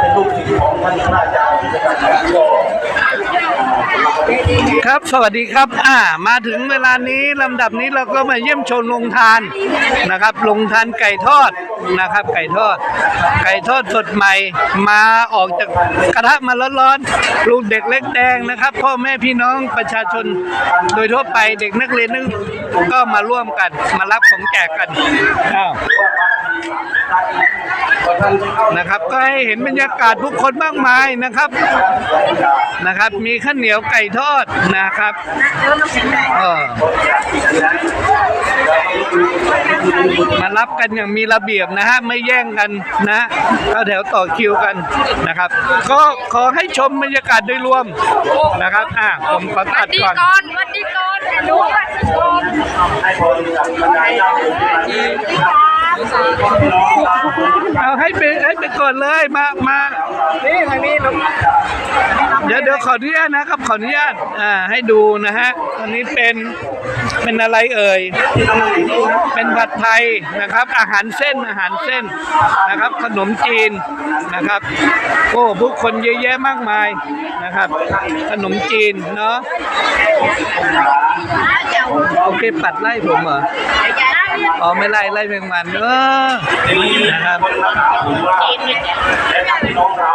เป็นลูกศิษย์ของท่านพระอาจารย์ที่เป็นอาจารย์ที่ ครับสวัสดีครับอ่ามาถึงเวลานี้ลำดับนี้เราก็มาเยี่ยมชมโรงทานนะครับโรงทานไก่ทอดนะครับ ไก่ทอด ไก่ทอดสดใหม่มาออกจากกระทะมาร้อนๆลูกเด็กเล็กแดงนะครับ พ่อแม่พี่น้องประชาชน โดยทั่วไปเด็กนักเรียนนึงก็มาร่วมกัน มารับของแจกกันอ้าวนะครับ ก็ให้เห็นบรรยากาศผู้คนมากมายนะครับ นะครับ มีข้าวเหนียวไก่ทอดนะครับเออมารับกันอย่างมีระเบียบนะฮะไม่แย่งกันนะเข้าแถวต่อคิวกันนะครับ ก็ขอให้ชมบรรยากาศโดยรวมนะครับอะผมขอตัดก่อนวันดีก่อนว่าดีก่อนให้พรกับบรรดาญาติโยมที่มาน้องตามคน เอาให้ไปให้ไปก่อนเลยมามานี่ทางนี้ลงเดี๋ยวเดี๋ยวขออนุญาตนะครับขออนุญาตอ่าให้ดูนะฮะอันนี้เป็นเป็นอะไรเอ่ย เป็นผัดไทยนะครับ อาหารเส้นอาหารเส้นนะครับ ขนมจีนนะครับโอ้ผู้คนเยอะแยะมากมายนะครับ ขนมจีนเนาะโอเคปัดไล่ผมเหรอ อ๋อไม่ไล่ไล่แมงมันเออนะครับน้องเรา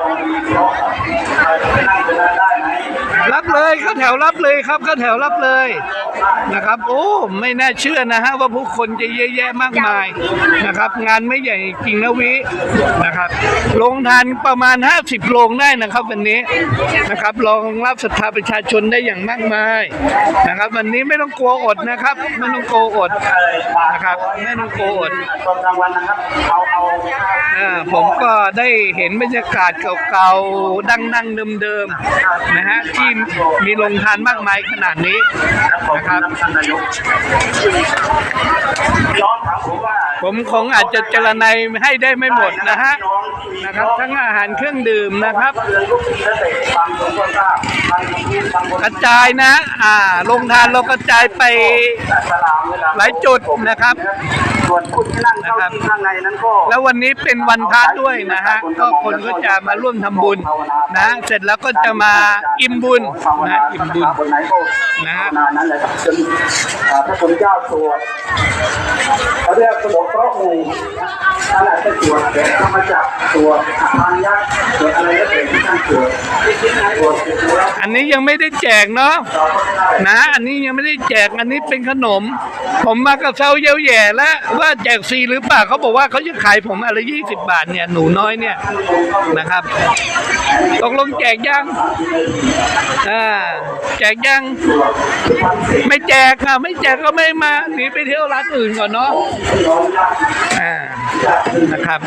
รับเลยเข้าแถวรับเลยครับเข้าแถวรับเลยนะครับ โอ้ไม่น่าเชื่อนะฮะว่าผู้คนจะเยอะแยะมากมายนะครับ งานไม่ใหญ่จริงนะวินะครับโรงทานประมาณ 50โรงได้นะครับ วันนี้นะครับรองรับศรัทธาประชาชนได้อย่างมากมายนะครับ วันนี้ไม่ต้องกลัวอดนะครับ ไม่ต้องกลัวอดนะครับไม่ต้องกลัวอดผมก็ได้เห็นบรรยากาศเก่าๆดังๆเดิมๆนะฮะที่มีโรงทานมากมายขนาดนี้นะครับผมคงอาจจะเจรนายให้ได้ไม่หมดนะฮะนะครับทั้งอาหารเครื่องดื่มนะครับ กระจายนะอ่าโรงทานเรากระจายไปหลายจุดนะครับ ส่วนคุณที่นั่งเข้าที่ข้างในนั้นก็แล้ววันนี้เป็นวันพระด้วยนะฮะก็คนก็จะมาร่วมทำบุญนะ เสร็จแล้วก็จะมาอิ่มบุญนะอิ่มบุญคนไหนก็นะฮะภาวนานั้นแหละครับจนอ่าพระคุณเจ้าสวดเขาเรียกสมบเพราะหมู่ท่านอาจจะสวดแต่ธรรมจักรสวดอภันยักษ์สวดอะไรก็เป็นที่ท่านสวดสวดเสร็จแล้วอันนี้ยังไม่ได้แจกเนาะเราก็ไม่ได้นะ อันนี้ยังไม่ได้แจกอันนี้เป็นขนม ผมมากับเซาเย้าแย่แล้วว่าแจกฟรีหรือเปล่าเขาบอกว่าเขาจะขายผมอะไรยี่สิบบาทเนี่ยหนูน้อยเนี่ยนะครับตกลงแจกยังอ่าแจกยัง ไม่แจกอะไม่แจกก็ไม่มาหนีไปเที่ยวร้านอื่นก่อนเนาะอ่านะครับ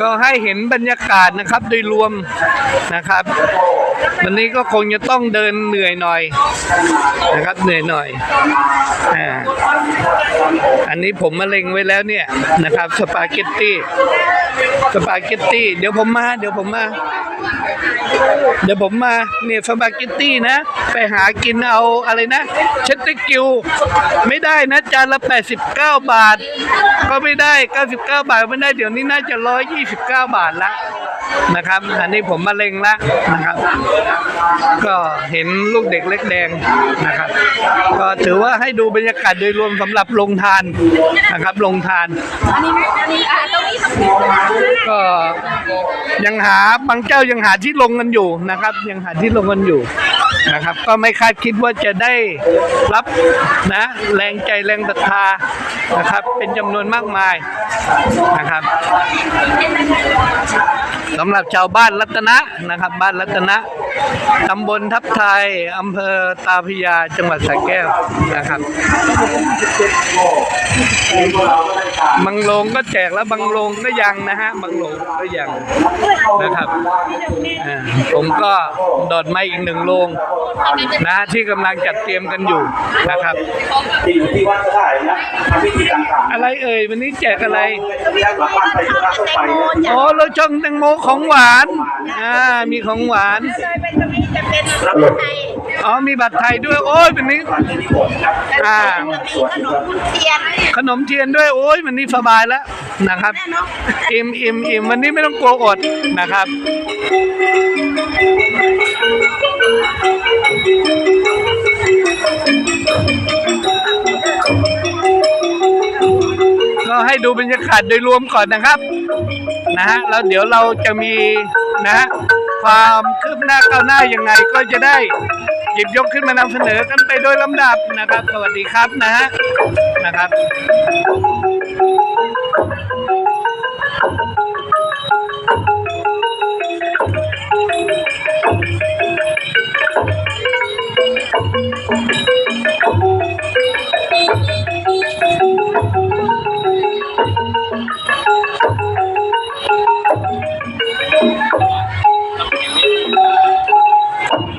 ก็ให้เห็นบรรยากาศนะครับโดยรวมนะครับ วันนี้ก็คงจะต้องเดินเหนื่อยหน่อยนะครับเหนื่อยหน่อยอ่าอันนี้ผมมาเล็งไว้แล้วเนี่ยนะครับสปาเกตตี้สปาเกตตี้เดี๋ยวผมมา เดี๋ยวผมมา เดี๋ยวผมมาเนี่ยสปาเกตตี้นะ ไปหากินเอาอะไรนะเชตตอร์กิว ไม่ได้นะจานละ 89 บาท ก็ไม่ได้ 99 บาทไม่ได้เดี๋ยวนี้น่าจะ 129 บาทละ นะครับ อันนี้ผมมาเล็งละนะครับ ก็เห็นลูกเด็กเล็กแดงนะครับ ก็ถือว่าให้ดูบรรยากาศโดยรวมสำหรับลงทานนะครับลงทานอันนี้อันนี้อ่าตรงนี้ตรงนี้ ก็ยังหาบางเจ้ายังหาที่ลงกันอยู่นะครับ ยังหาที่ลงกันอยู่นะครับ ก็ไม่คาดคิดว่าจะได้รับนะ แรงใจแรงศรัทธานะครับ เป็นจำนวนมากมายนะครับสำหรับชาวบ้านรัตนะนะครับ บ้านรัตนะตำบลทับไทยอำเภอตาพยาจังหวัดสระแก้วนะครับบางโรงก็แจกแล้วบางโรงก็ยังนะฮะบางโรงก็ยังนะครับอ่าผมก็โดดมาอีกหนึ่งโรงนะที่กำลังจัดเตรียมกันอยู่นะครับที่อยู่ที่วัดก็ได้นะทำพิธีต่างๆอะไรเอ่ยวันนี้แจกอะไรเรียกกลับบ้านไปธุระต้องไปเนี่ยอ๋อเราช่องแตงโมของหวานอ่ามีของหวานเลยเป็นจะมีจะเป็นรถไทยอ๋อมีบัตรไทยด้วย โอ้ยวันนี้วันที่ผมครับอ่ามีขนมเทียนขนมเทียนด้วยโอ้ยวันนี้สบายแล้ว นะครับเนาะอิ่มอิ่มอิ่มวันนี้ไม่ต้องกลัวอดนะครับก็ให้ดูบรรยากาศโดยรวมก่อนนะครับนะฮะแล้วเดี๋ยวเราจะมีนะฮะความคืบหน้าก้าวหน้ายังไงก็จะได้หยิบยกขึ้นมานำเสนอกันไปโดยลำดับนะครับ สวัสดีครับนะฮะนะครับ Thank you.